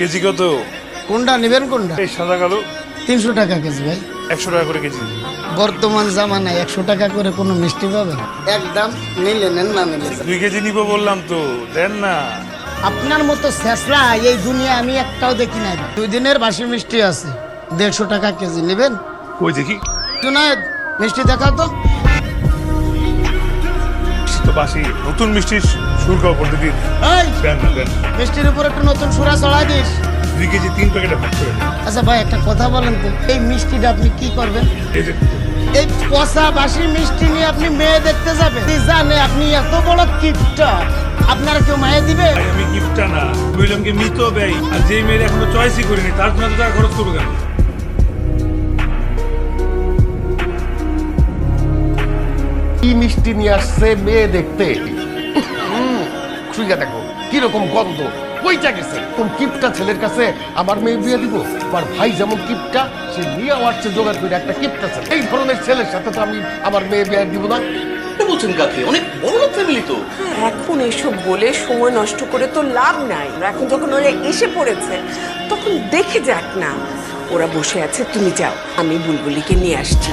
KG কত? কোনটা নেবেন কোনটা? এই সাদা কালো? তিনশো টাকা কেজি ভাই। একশো টাকা করে কেজি। বর্তমান জামানায় একশো টাকা করে কোনো মিষ্টি পাবেন? একদম নিলে নেন না নিলে দুই কেজি নিবো বললাম তো দেন না। আপনার মতো শেষরা এই দুনিয়া আমি একটাও দেখি নাই। দুই দিনের বাসি মিষ্টি আছে দেড়শো টাকা কেজি নেবেন? ওই দেখি? জুনায়দ মিষ্টি দেখাও তো। তো বাসি নতুন মিষ্টির সুর খাওয়া পদ্ধতি। মিষ্টির উপর একটু নতুন সুরা চড়া দিস। দুই কেজি তিন প্যাকেটে ভাগ করে আচ্ছা ভাই একটা কথা বলেন তো এই মিষ্টিটা আপনি কি করবেন? এই পচা বাসি মিষ্টি নিয়ে আপনি মেয়ে দেখতে যাবেন। জানে আপনি এত বড় কিপটা? আপনারা কেউ মায়ে দিবে? আমি গিফটটা না বললাম কি মৃত ব্যয়। আর যেই মেয়ের এখনও চয়েসই করিনি তার জন্য এত টাকা খরচ করব কেন? মিষ্টি নিয়ে আসছে মেয়ে দেখতে। শুইয়া দেখো কীরকম গন্ধ। কইটা গেছে। কোন কিপটা ছেলের কাছে আমার মেয়ে বিয়ে দিব? আমার ভাই যেমন কিপটা সে নিয়ে আসছে জোগাড় করে একটা কিপটা ছেলে। এই ধরনের ছেলের সাথে তো আমি আমার মেয়ে বিয়ে দিব না। বলছেন কাকে? অনেক বড় ফ্যামিলি তো। এখন এসব বলে সময় নষ্ট করে তো লাভ নাই। এখন যখন ওরা এসে পড়েছে তখন দেখে যাক না। ওরা বসে আছে তুমি যাও আমি বুলবুলিকে নিয়ে আসছি।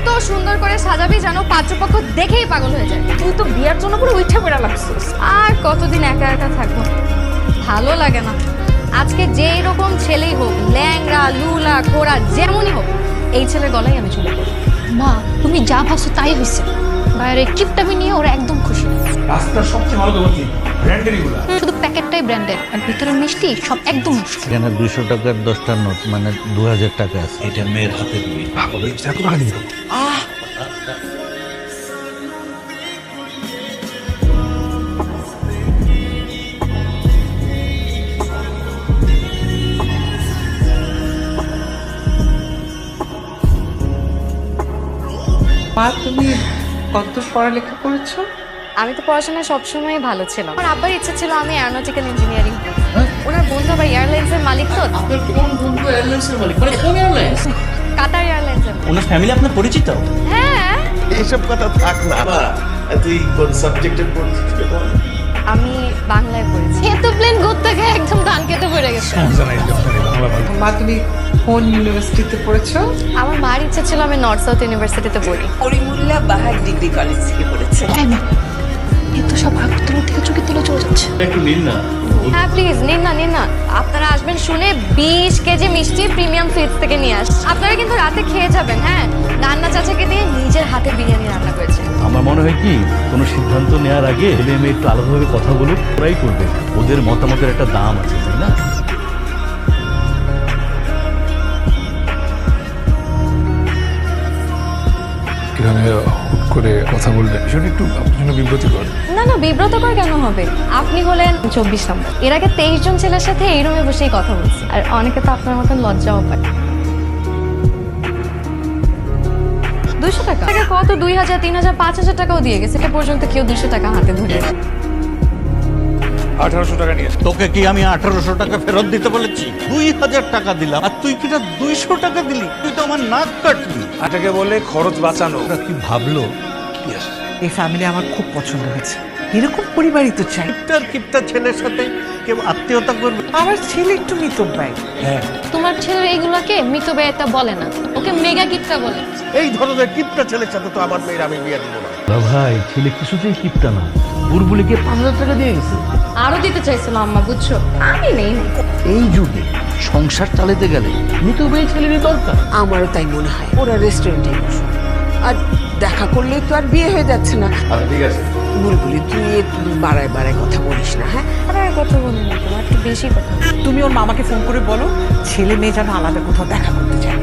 এত সুন্দর করে সাজাবি যেন পাত্রপক্ষ দেখেই পাগল হয়ে যায়। তুই তো বিয়ার জন্য পুরো উঠে পড়া লাগছিস। আর কতদিন একা একা থাকব? ভালো লাগে না। আজকে যেই রকম ছেলেই হোক ল্যাংরা লুলা খোড়া যেমনই হোক এই ছেলের গলায় আমি চলে মা তুমি যা ভাবছ তাই হয়েছে বাইরে কিপটামি নিয়ে ওরা একদম খুশি। রাস্তার সবচেয়ে ভালো দোকান শুধু প্যাকেটটাই ব্র্যান্ডেড আর ভিতরের মিষ্টি সব একদম নষ্ট এখানে দুইশো টাকার দশটা নোট মানে দু হাজার টাকা আছে। এটা মেয়ের হাতে মা তুমি কত পড়ালেখা করেছ? আমি তো পড়াশোনায় সবসময় ভালো ছিলাম। আমার আব্বার ইচ্ছা ছিল আমি অ্যারোনটিক্যাল ইঞ্জিনিয়ারিং ওনার বন্ধু আবার এয়ারলাইন্সের মালিক তো। আপনার কোন বন্ধু এয়ারলাইন্সের মালিক? মানে কোন এয়ারলাইন্স কাতার এয়ারলাইন্সের ওনার ফ্যামিলি আপনার পরিচিত? হ্যাঁ। এইসব কথা থাক না। তুই কোন সাবজেক্টে পড়ছিস? আমি বাংলায় পড়েছি। এ তো প্লেন ঘুরতে গিয়ে একদম ধান কেটে পড়ে গেছে। ভালো মা তুমি কোন ইউনিভার্সিটিতে পড়েছো? আমার মার ইচ্ছা ছিল আমি নর্থ সাউথ ইউনিভার্সিটিতে পড়ি। করিমুল্লাহ বাহার ডিগ্রি কলেজ থেকে পড়েছে। তাই না এ তো সব থেকে চোখে তুলে চলে যাচ্ছে। একটু নিন না। হ্যাঁ প্লিজ নিন না নিন না। আপনারা আসবেন শুনে বিশ কেজি মিষ্টি প্রিমিয়াম সুইটস থেকে নিয়ে আস। আপনারা কিন্তু রাতে খেয়ে যাবেন হ্যাঁ? রান্না চাচাকে দিয়ে নিজের হাতে বিরিয়ানি রান্না করেছে। আমার মনে হয় কি কোনো সিদ্ধান্ত নেওয়ার আগে ছেলে মেয়ে একটু আলাদাভাবে কথা বলুক ওরাই করবে। ওদের মতামতের একটা দাম আছে তাই না? হুট করে কথা বলবেন সেটা একটু আপনার জন্য বিব্রতকর। না না, বিব্রতকর কেন হবে? আপনি হলেন চব্বিশ নম্বর। এর আগে তেইশ জন ছেলের সাথে এই রুমে বসেই কথা বলছি। আর অনেকে তো আপনার মতন লজ্জাও পায়। টাকা? টাকা কত? দুই হাজার, তিন হাজার, পাঁচ হাজার টাকাও দিয়ে গেছে। এটা পর্যন্ত কেউ দুশো টাকা হাতে ধরে। আঠারোশো টাকা নিয়ে তোকে কি আমি আঠারোশো টাকা ফেরত দিতে বলেছি? দুই হাজার টাকা দিলাম আর তুই কিটা দুইশো টাকা দিলি? তুই তো আমার নাক কাটলি। এটাকে বলে খরচ বাঁচানো। কি ভাবলো? এই ফ্যামিলি আমার খুব পছন্দ হয়েছে। এরকম পরিবারই তো চাই। কিপটার কিপটার ছেলের সাথে কেউ আত্মীয়তা করবে? আমার ছেলে একটু মিতব্যয় তোমার ছেলে এইগুলাকে মৃত ব্যয়তা বলে না। ওকে মেগা কিপটা বলে। এই ধরনের কিপটা ছেলের সাথে তো আমার মেয়ের আমি বিয়ে দিব না। ভাই ছেলে কিছুতেই কিপটা না। বুলবুলিকে পাঁচ হাজার টাকা দিয়ে গেছে। আরও দিতে চাইছিল আম্মা বুঝছ? আমি নেই। এই যুগে সংসার চালাতে গেলে মৃত ব্যয় ছেলেরই দরকার। আমারও তাই মনে হয়। ওরা রেস্টুরেন্টে বসো। আর দেখা করলেই তো আর বিয়ে হয়ে যাচ্ছে না। আচ্ছা ঠিক আছে। বুলবুলি তুই একটু বাড়ায় বাড়ায় কথা বলিস না হ্যাঁ? আর কথা বলি না তোমার একটু বেশি কথা তুমি ওর মামাকে ফোন করে বলো ছেলে মেয়ে যেন আলাদা কোথাও দেখা করতে চায়।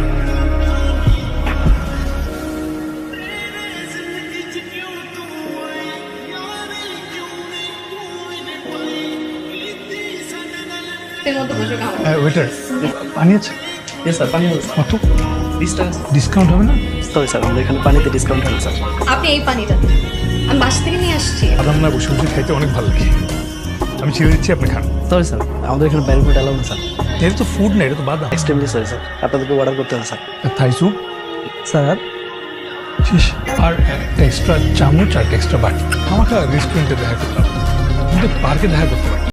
হ্যাঁ ওয়েটার পানি আছে? স্যার পানি কত? ডিস্টেন্স ডিসকাউন্ট হবে না? সরি স্যার আমাদের এখানে পানিতে ডিসকাউন্ট হবে স্যার আপনি এই পানিটা আমি বাসা থেকে আসছি রান্না বসে বসে খাইতে অনেক ভালো লাগে। আমি ছেড়ে দিচ্ছি আপনি খান। সরি স্যার আমাদের এখানে বাইরে ফুড অ্যালাউ স্যার এটা তো ফুড না এটা তো বাদাম। এক্সট্রিমলি সরি স্যার আপনাদেরকে অর্ডার করতে হবে স্যার থাই স্যুপ স্যার আর একটা এক্সট্রা চামচ আর এক্সট্রা বাটি। আমাকে রেস্টুরেন্টে দেখা করতে হবে পার্কে দেখা করতে পারি